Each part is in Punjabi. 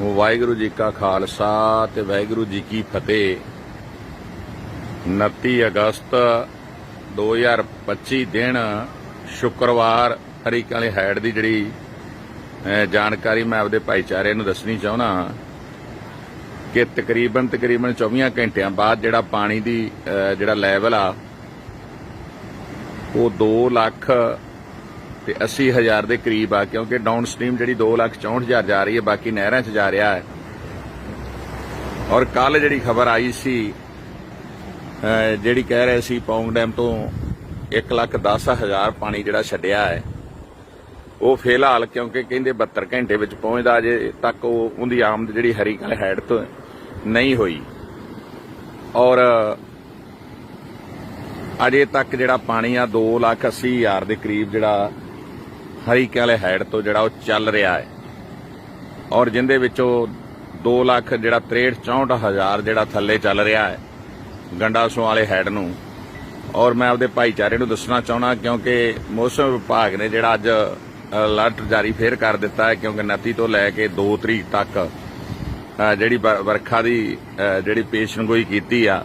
ਵਾਹਿਗੁਰੂ ਜੀ ਕਾ ਖਾਲਸਾ ਤੇ ਵਾਹਿਗੁਰੂ ਜੀ ਕੀ ਫਤਿਹ। 29 ਅਗਸਤ 2025 ਦਿਨ ਸ਼ੁੱਕਰਵਾਰ ਹਰੀਕਾਂ ਵਾਲੇ ਹੈਡ ਦੀ ਜਿਹੜੀ ਜਾਣਕਾਰੀ ਮੈਂ ਆਪਦੇ ਭਾਈਚਾਰੇ ਨੂੰ ਦੱਸਣੀ ਚਾਹੁੰਦਾ ਕਿ ਤਕਰੀਬਨ ਤਕਰੀਬਨ 24 ਘੰਟਿਆਂ ਬਾਅਦ ਜਿਹੜਾ ਪਾਣੀ ਦੀ ਜਿਹੜਾ ਲੈਵਲ ਆ, ਉਹ 2 ਲੱਖ ਤੇ 80 ਹਜ਼ਾਰ ਦੇ ਕਰੀਬ ਆ, ਕਿਉਂਕਿ ਡਾਊਨ ਸਟ੍ਰੀਮ ਜਿਹੜੀ 2 ਲੱਖ 64 ਹਜ਼ਾਰ ਜਾ ਰਹੀ ਹੈ, ਬਾਕੀ ਨਹਿਰਾਂ 'ਚ ਜਾ ਰਿਹਾ ਹੈ। ਔਰ ਕੱਲ ਜਿਹੜੀ ਖਬਰ ਆਈ ਸੀ ਜਿਹੜੀ ਕਹਿ ਰਹੇ ਸੀ ਪੌਂਗ ਡੈਮ ਤੋਂ 1 ਲੱਖ 10 ਹਜ਼ਾਰ ਪਾਣੀ ਜਿਹੜਾ ਛੱਡਿਆ ਹੈ, ਉਹ ਫਿਲਹਾਲ ਕਿਉਂਕਿ ਕਹਿੰਦੇ 72 ਘੰਟੇ ਵਿੱਚ ਪਹੁੰਚਦਾ, ਅਜੇ ਤੱਕ ਉਹ ਉਹਦੀ ਆਮਦ ਜਿਹੜੀ ਹਰੀਕਲ ਹੈਡ ਤੋਂ ਨਹੀਂ ਹੋਈ। ਔਰ ਅਜੇ ਤੱਕ ਜਿਹੜਾ ਪਾਣੀ ਆ 2 ਲੱਖ 80 ਹਜ਼ਾਰ ਦੇ ਕਰੀਬ ਜਿਹੜਾ ਹਰੀਕੇ ਵਾਲੇ ਹੈਡ ਤੋਂ ਜਿਹੜਾ ਉਹ ਚੱਲ ਰਿਹਾ ਹੈ। ਔਰ ਜਿੰਦੇ ਵਿੱਚੋਂ 2 ਲੱਖ ਜਿਹੜਾ 63 64 ਹਜ਼ਾਰ ਜਿਹੜਾ ਥੱਲੇ ਚੱਲ ਰਿਹਾ ਹੈ ਗੰਡਾਸੋਂ ਵਾਲੇ ਹੈਡ ਨੂੰ। ਔਰ ਮੈਂ ਆਪਦੇ ਭਾਈਚਾਰੇ ਨੂੰ ਦੱਸਣਾ ਚਾਹਣਾ ਕਿਉਂਕਿ ਮੌਸਮ ਵਿਭਾਗ ਨੇ ਜਿਹੜਾ ਅੱਜ ਅਲਰਟ ਜਾਰੀ ਫੇਰ ਕਰ ਦਿੱਤਾ ਹੈ, ਕਿਉਂਕਿ 29 ਤੋਂ ਲੈ ਕੇ 2 ਤਰੀਕ ਤੱਕ ਜਿਹੜੀ ਵਰਖਾ ਦੀ ਜਿਹੜੀ ਪੇਸ਼ਨਗੋਈ ਕੀਤੀ ਆ।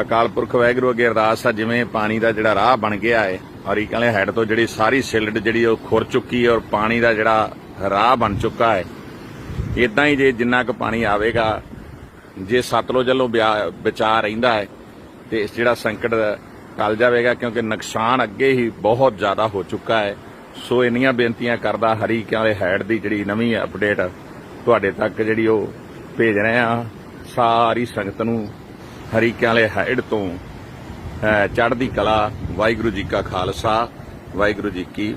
ਅਕਾਲ ਪੁਰਖ ਵਾਹਿਗੁਰੂ ਅੱਗੇ ਅਰਦਾਸ ਆ, ਜਿਵੇਂ ਪਾਣੀ ਦਾ ਜਿਹੜਾ ਰਾਹ ਬਣ ਗਿਆ ਹੈ ਹਰੀਕ ਵਾਲੇ ਹੈਡ ਤੋਂ ਜਿਹੜੀ ਸਾਰੀ ਸਿਲਡ ਜਿਹੜੀ ਉਹ ਖੁਰ ਚੁੱਕੀ ਹੈ ਔਰ ਪਾਣੀ ਦਾ ਜਿਹੜਾ ਰਾਹ ਬਣ ਚੁੱਕਾ ਹੈ। ਇਦਾਂ ਹੀ ਜੇ ਜਿੰਨਾ ਕੁ ਪਾਣੀ ਆਵੇਗਾ, ਜੇ ਸਤਲੁਜ ਵੱਲੋਂ ਬਿਆ- ਬਚਾਅ ਰਹਿੰਦਾ ਹੈ, ਤੇ ਜਿਹੜਾ ਸੰਕਟ ਟਲ ਜਾਵੇਗਾ ਕਿਉਂਕਿ ਨੁਕਸਾਨ ਅੱਗੇ ਹੀ ਬਹੁਤ ਜ਼ਿਆਦਾ ਹੋ ਚੁੱਕਾ ਹੈ। ਸੋ ਇੰਨੀਆਂ ਬੇਨਤੀਆਂ ਕਰਦਾ ਹਰੀਕਿਆਂ ਵਾਲੇ ਹੈਡ ਦੀ ਜਿਹੜੀ ਨਵੀਂ ਅਪਡੇਟ ਤੁਹਾਡੇ ਤੱਕ ਜਿਹੜੀ ਉਹ ਭੇਜ ਰਹੇ ਆ ਸਾਰੀ ਸੰਗਤ ਨੂੰ ਹਰੀਕਿਆਂ ਵਾਲੇ ਹੈਡ ਤੋਂ ਚੜ੍ਹਦੀ ਕਲਾ ਵਾਹਿਗੁਰੂ ਜੀ ਕਾ ਖਾਲਸਾ ਵਾਹਿਗੁਰੂ ਜੀ ਕੀ